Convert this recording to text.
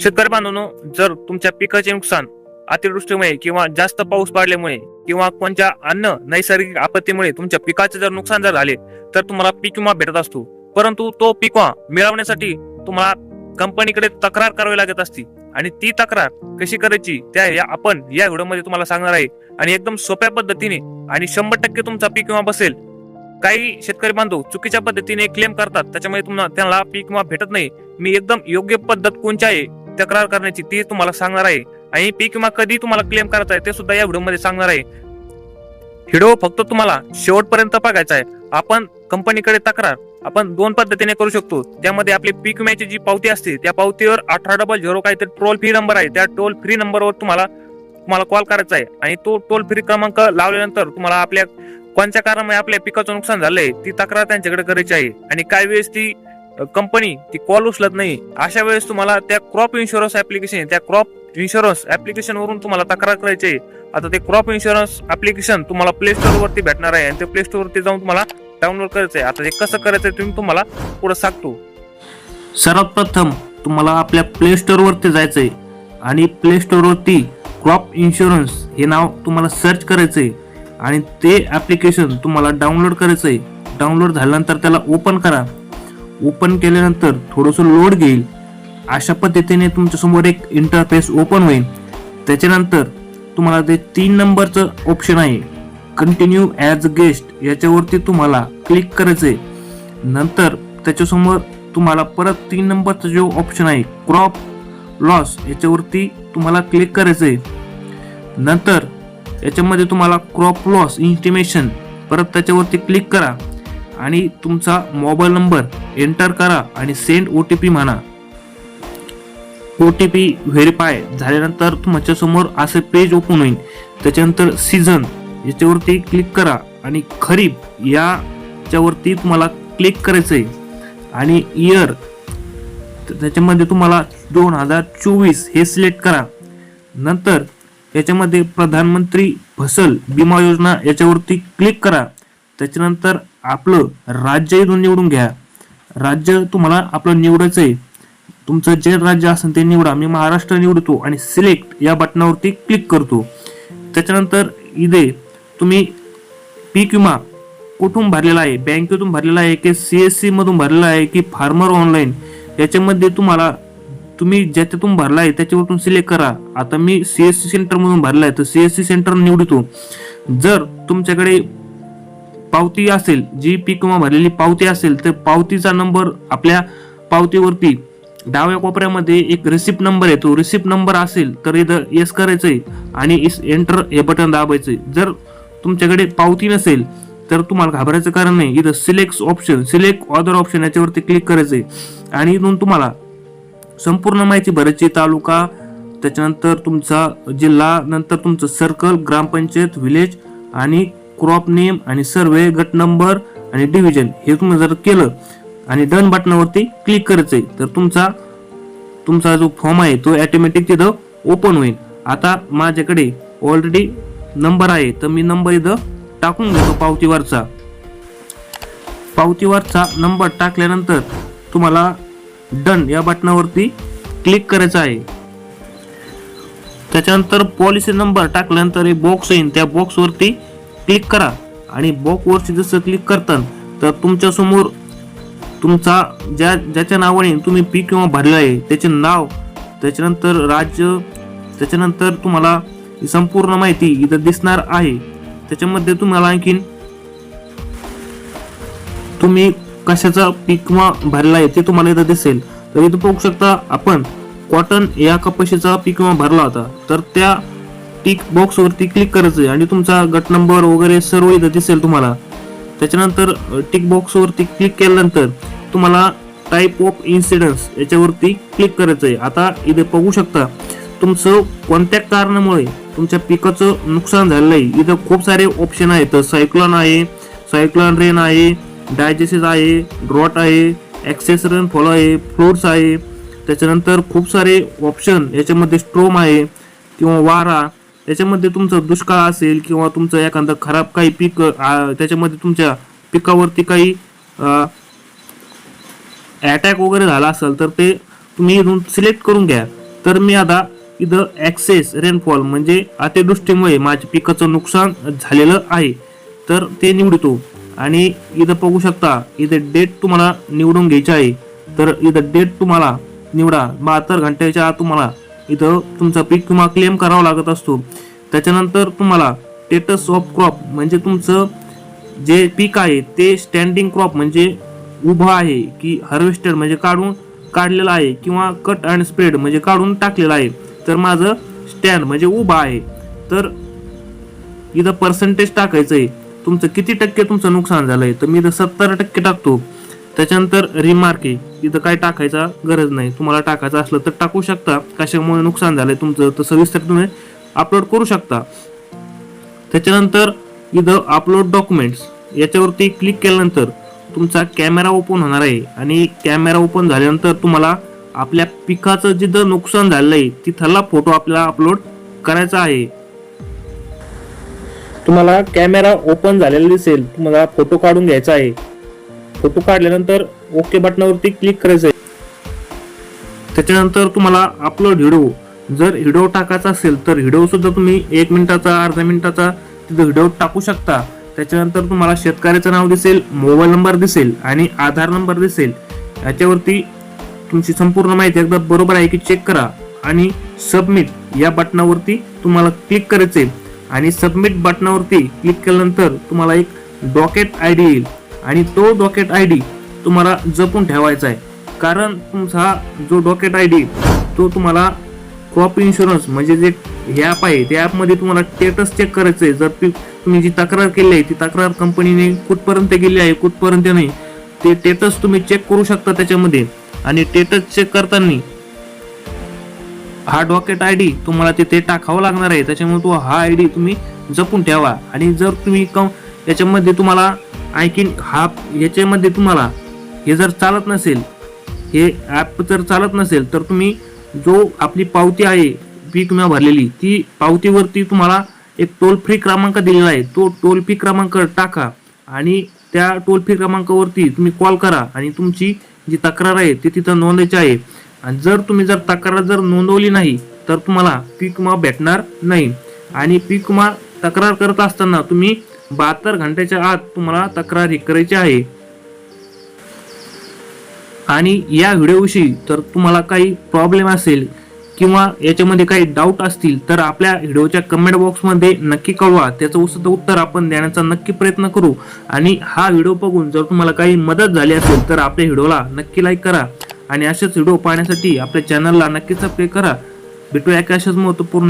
शेतकरी बांधवांनो जर तुमच्या पिकाचे नुकसान अतिवृष्टीमुळे किंवा जास्त पाऊस पडल्यामुळे किंवा कोणत्या अन्न नैसर्गिक आपत्तीमुळे तुमच्या पिकाचे जर नुकसान जर झाले तर तुम्हाला पीक विमा भेटत असतो. परंतु तो पीक विमा मिळवण्यासाठी तुम्हाला कंपनीकडे तक्रार करावी लागत असते आणि ती तक्रार कशी करायची त्या या आपण या व्हिडिओमध्ये तुम्हाला सांगणार आहे. आणि एकदम सोप्या पद्धतीने आणि शंभर टक्के तुमचा पीक विमा बसेल. काही शेतकरी बांधव चुकीच्या पद्धतीने क्लेम करतात त्याच्यामुळे तुम्हाला त्यांना पीक विमा भेटत नाही. मी एकदम योग्य पद्धत कोणती आहे तक्रार करण्याची ती तुम्हाला सांगणार आहे. आणि पीक विमा कधी तुम्हाला क्लेम करायचा आहे ते सुद्धा या व्हिडिओमध्ये सांगणार आहे. व्हिडिओ फक्त तुम्हाला शेवटपर्यंत बघायचा आहे. आपण कंपनीकडे तक्रार आपण दोन पद्धतीने करू शकतो. त्यामध्ये आपली पीक विम्याची जी पावती असते त्या पावतीवर अठरा डबल झिरो काहीतरी टोल फ्री नंबर आहे. त्या टोल फ्री नंबरवर तुम्हाला तुम्हाला कॉल करायचा आहे. आणि तो टोल फ्री क्रमांक लावल्यानंतर तुम्हाला आपल्या कोणत्या कारणामुळे आपल्या पिकाचं नुकसान झालंय ती तक्रार त्यांच्याकडे करायची आहे. आणि काही वेळेस ती कंपनी ती कॉल उचलत नाही. अशा वेळेस तुम्हाला त्या क्रॉप इन्शुरन्स ऍप्लिकेशन त्या क्रॉप इन्शुरन्स ऍप्लिकेशन वरून तुम्हाला तक्रार करायची आहे. आता ते क्रॉप इन्शुरन्स ऍप्लिकेशन तुम्हाला प्ले स्टोर वरती भेटणार आहे आणि ते प्ले स्टोर वरती जाऊन तुम्हाला डाउनलोड करायचं आहे. आता ते कसं करायचं आहे तुम्ही तुम्हाला पुढे सांगतो. सर्वात प्रथम तुम्हाला आपल्या प्ले स्टोअरवरती जायचं आहे आणि प्ले स्टोअरवरती क्रॉप इन्शुरन्स हे नाव तुम्हाला सर्च करायचं आहे आणि ते ॲप्लिकेशन तुम्हाला डाउनलोड करायचं आहे डाउनलोड झाल्यानंतर त्याला ओपन करा. ओपन केल्यानंतर थोडंसं लोड घेईल. अशा पद्धतीने तुमच्यासमोर एक इंटरफेस ओपन होईल. त्याच्यानंतर तुम्हाला ते तीन नंबरचं ऑप्शन आहे. कंटिन्यू ॲज अ गेस्ट याच्यावरती तुम्हाला क्लिक करायचं आहे नंतर त्याच्यासमोर तुम्हाला परत तीन नंबरचा जो ऑप्शन आहे क्रॉप लॉस याच्यावरती तुम्हाला क्लिक करायचं आहे नंतर याच्यामध्ये तुम्हाला क्रॉप लॉस इंटिमेशन परत त्याच्यावरती क्लिक करा. आणि तुमचा मोबाईल नंबर एंटर करा आणि सेंड ओ टी पी म्हणा. ओ टी पी व्हेरीफाय झाल्यानंतर तुमच्यासमोर पेज ओपन होईल. त्याच्यानंतर सीझन याच्यावरती क्लिक करा आणि खरीप याच्यावरती तुम्हाला क्लिक करायचं आहे. आणि इयर त्याच्यामध्ये तुम्हाला दोन हजार चोवीस हे सिलेक्ट करा. नंतर याच्यामध्ये प्रधानमंत्री फसल विमा योजना याच्यावरती क्लिक करा. त्याच्यानंतर आपलं राज्य इथून निवडून घ्या. राज्य तुम्हाला आपलं निवडायचं आहे तुमचं जे राज्य असेल ते निवडा. मी महाराष्ट्र निवडतो आणि सिलेक्ट या बटनावरती क्लिक करतो. त्याच्यानंतर इथे तुम्ही पीक विमा कुठून भरलेला आहे? बँकेतून भरलेला आहे की सी एस सी मधून भरलेला आहे की फार्मर ऑनलाईन याच्यामध्ये तुम्हाला तुम्ही ज्याच्यातून भरला आहे त्याच्यावरून सिलेक्ट करा. आता मी सी एस सी सेंटरमधून भरला आहे तर सी एस सी सेंटर निवडतो. जर तुमच्याकडे पावती असेल जी पीक विमा भरलेली पावती असेल तर पावतीचा नंबर आपल्या पावतीवरती डाव्या कोपऱ्यामध्ये एक रिसिप्ट नंबर येतो रिसिप्ट नंबर असेल तर इथं येस करायचंय आणि इस एंटर हे बटन दाबायचंय. जर तुमच्याकडे पावती नसेल तर तुम्हाला घाबरायचं कारण नाही. इथं select option select other option याच्यावरती क्लिक करायचंय. आणि इथून तुम्हाला संपूर्ण माहिती भरायची तालुका त्याच्यानंतर तुमचा जिल्हा नंतर तुमचं सर्कल ग्रामपंचायत विलेज आणि क्रॉप नेम आणि सर्वे गट नंबर आणि डिव्हिजन हे तुम्ही जर केलं आणि डन बटनावरती क्लिक करायचं आहे तर तुमचा तुमचा जो फॉर्म आहे तो ॲटोमॅटिक तिथं ओपन होईल. आता माझ्याकडे ऑलरेडी नंबर आहे तर मी नंबर इथं टाकून घेतो पावतीवरचा. पावतीवरचा नंबर टाकल्यानंतर तुम्हाला डन या बटनावरती क्लिक करायचं आहे. त्याच्यानंतर पॉलिसी नंबर टाकल्यानंतर एक बॉक्स येईल त्या बॉक्सवरती क्लिक करा आणि बॉकवरती जसं क्लिक करताल तर तुमच्यासमोर तुमचा ज्या ज्याच्या नावाने तुम्ही पीक किंवा भरलं आहे त्याचे नाव त्याच्यानंतर राज्य त्याच्यानंतर तुम्हाला संपूर्ण माहिती इथं दिसणार आहे. त्याच्यामध्ये तुम्हाला आणखीन तुम्ही कशाचा पीक किंवा भरला आहे ते तुम्हाला इथं दिसेल. तर इथं बघू शकता आपण कॉटन या कपाशीचा पीक विमा भरला होता. तर त्या टिक बॉक्स वरती क्लिक करायचं आहे आणि तुमचा गट नंबर वगैरे सर्व इथं दिसेल तुम्हाला. त्याच्यानंतर टिक बॉक्स वरती क्लिक केल्यानंतर तुम्हाला टाईप ऑफ इन्सिडन्स याच्यावरती क्लिक करायचं आहे आता इथे बघू शकता तुमचं कोणत्या कारणामुळे तुमच्या पिकाचं नुकसान झालेलं आहे इथं खूप सारे ऑप्शन आहेत. सायक्लॉन आहे सायक्लॉन रेन आहे डायजेसिस आहे ड्रॉट आहे ॲक्सेस रन फॉलो आहे फ्लोर्स आहे. त्याच्यानंतर खूप सारे ऑप्शन याच्यामध्ये स्ट्रोम आहे किंवा वारा त्याच्यामध्ये तुमचं दुष्काळ असेल किंवा तुमचं एखादं खराब काही पीक त्याच्यामध्ये तुमच्या पिकावरती काही अटॅक वगैरे झाला असेल तर ते तुम्ही इथून सिलेक्ट करून घ्या. तर मी आता इथं ॲक्सेस रेनफॉल म्हणजे अतिवृष्टीमुळे माझ्या पिकाचं नुकसान झालेलं आहे. तर ते निवडतो. आणि इथं बघू शकता इथं डेट तुम्हाला निवडून घ्यायची आहे. तर इथं डेट तुम्हाला निवडा. बहात्तर घंट्याच्या आत तुम्हाला इथं तुमचा पीक विमा क्लेम करावा लागत असतो. त्याच्यानंतर तुम्हाला स्टेटस ऑफ क्रॉप म्हणजे तुमचं जे पीक आहे ते स्टँडिंग क्रॉप म्हणजे उभं आहे की हार्वेस्टेड म्हणजे काढून काढलेलं आहे किंवा कट अँड स्प्रेड म्हणजे काढून टाकलेलं आहे. तर माझं स्टँड म्हणजे उभं आहे. तर इथं पर्सेंटेज टाकायचं आहे तुमचं किती टक्के तुमचं नुकसान झालं आहे तर मी इथं सत्तर टक्के टाकतो. त्याच्यानंतर रिमार्क आहे. इथं काय टाकायचा गरज नाही. तुम्हाला टाकायचं असलं तर टाकू शकता. कशामुळे नुकसान झालंय तुमचं तर सविस्तर तुम्ही अपलोड करू शकता. त्याच्यानंतर इथं अपलोड डॉक्युमेंट्स याच्यावरती क्लिक केल्यानंतर तुमचा कॅमेरा ओपन होणार आहे. आणि कॅमेरा ओपन झाल्यानंतर तुम्हाला आपल्या पिकाचं जिथं नुकसान झालेलं आहे तिथला फोटो आपल्याला अपलोड करायचा आहे. तुम्हाला कॅमेरा ओपन झालेला दिसेल. तुम्हाला फोटो काढून घ्यायचा आहे. फोटो काढल्यानंतर ओके बटनावरती क्लिक करायचं आहे त्याच्यानंतर तुम्हाला अपलोड व्हिडिओ जर व्हिडिओ टाकायचा असेल तर व्हिडिओ सुद्धा तुम्ही एक मिनिटाचा अर्धा मिनिटाचा तिथं व्हिडिओ टाकू शकता. त्याच्यानंतर तुम्हाला शेतकऱ्याचं नाव दिसेल मोबाईल नंबर दिसेल आणि आधार नंबर दिसेल. याच्यावरती तुमची संपूर्ण माहिती एकदा बरोबर आहे की चेक करा आणि सबमिट या बटनावरती तुम्हाला क्लिक करायचे आणि सबमिट बटनावरती क्लिक केल्यानंतर तुम्हाला एक डॉकेट आय डी येईल. आणि तो डॉकेट आय डी तुम्हाला जपून ठेवायचा आहे. कारण तुमचा जो डॉकेट आय डी तो तुम्हाला क्रॉप इन्शुरन्स म्हणजे जे हे ॲप आहे त्या ॲपमध्ये तुम्हाला स्टेटस चेक करायचं आहे. जर तुम्ही जी तक्रार केली आहे ती तक्रार कंपनीने कुठपर्यंत गेली आहे कुठपर्यंत नाही ते स्टेटस तुम्ही चेक करू शकता त्याच्यामध्ये. आणि स्टेटस चेक करताना हा डॉकेट आय डी तुम्हाला तिथे टाकावा लागणार आहे. त्याच्यामुळे तो हा आय डी तुम्ही जपून ठेवा. आणि जर तुम्ही कम याच्यामध्ये तुम्हाला आणखीन हा याच्यामध्ये तुम्हाला हे जर चालत नसेल हे ॲप जर चालत नसेल तर तुम्ही जो आपली पावती आहे पीक विमा भरलेली ती पावतीवरती तुम्हाला एक टोल फ्री क्रमांक दिलेला आहे. तो टोल फ्री क्रमांक टाका आणि त्या टोल फ्री क्रमांकावरती तुम्ही कॉल करा आणि तुमची जी तक्रार आहे ती तिथं नोंदायची आहे. आणि जर तुम्ही जर तक्रार जर नोंदवली नाही तर तुम्हाला पीक विमा भेटणार नाही. आणि पीक विमा तक्रार करत असताना तुम्ही बहात्तर घंट्याच्या आत तुम्हाला तक्रारी करायची आहे. आणि या व्हिडिओविषयी तर तुम्हाला काही प्रॉब्लेम असेल किंवा याच्यामध्ये काही डाऊट असतील तर आपल्या व्हिडिओच्या कमेंट बॉक्समध्ये नक्की कळवा. त्याचं सुद्धा उत्तर आपण देण्याचा नक्की प्रयत्न करू. आणि हा व्हिडिओ बघून जर तुम्हाला काही मदत झाली असेल तर आपल्या व्हिडिओला नक्की लाईक करा. आणि असेच व्हिडिओ पाहण्यासाठी आपल्या चॅनलला नक्की सबस्क्राईब करा. भेटूया एका अशाच महत्त्वपूर्ण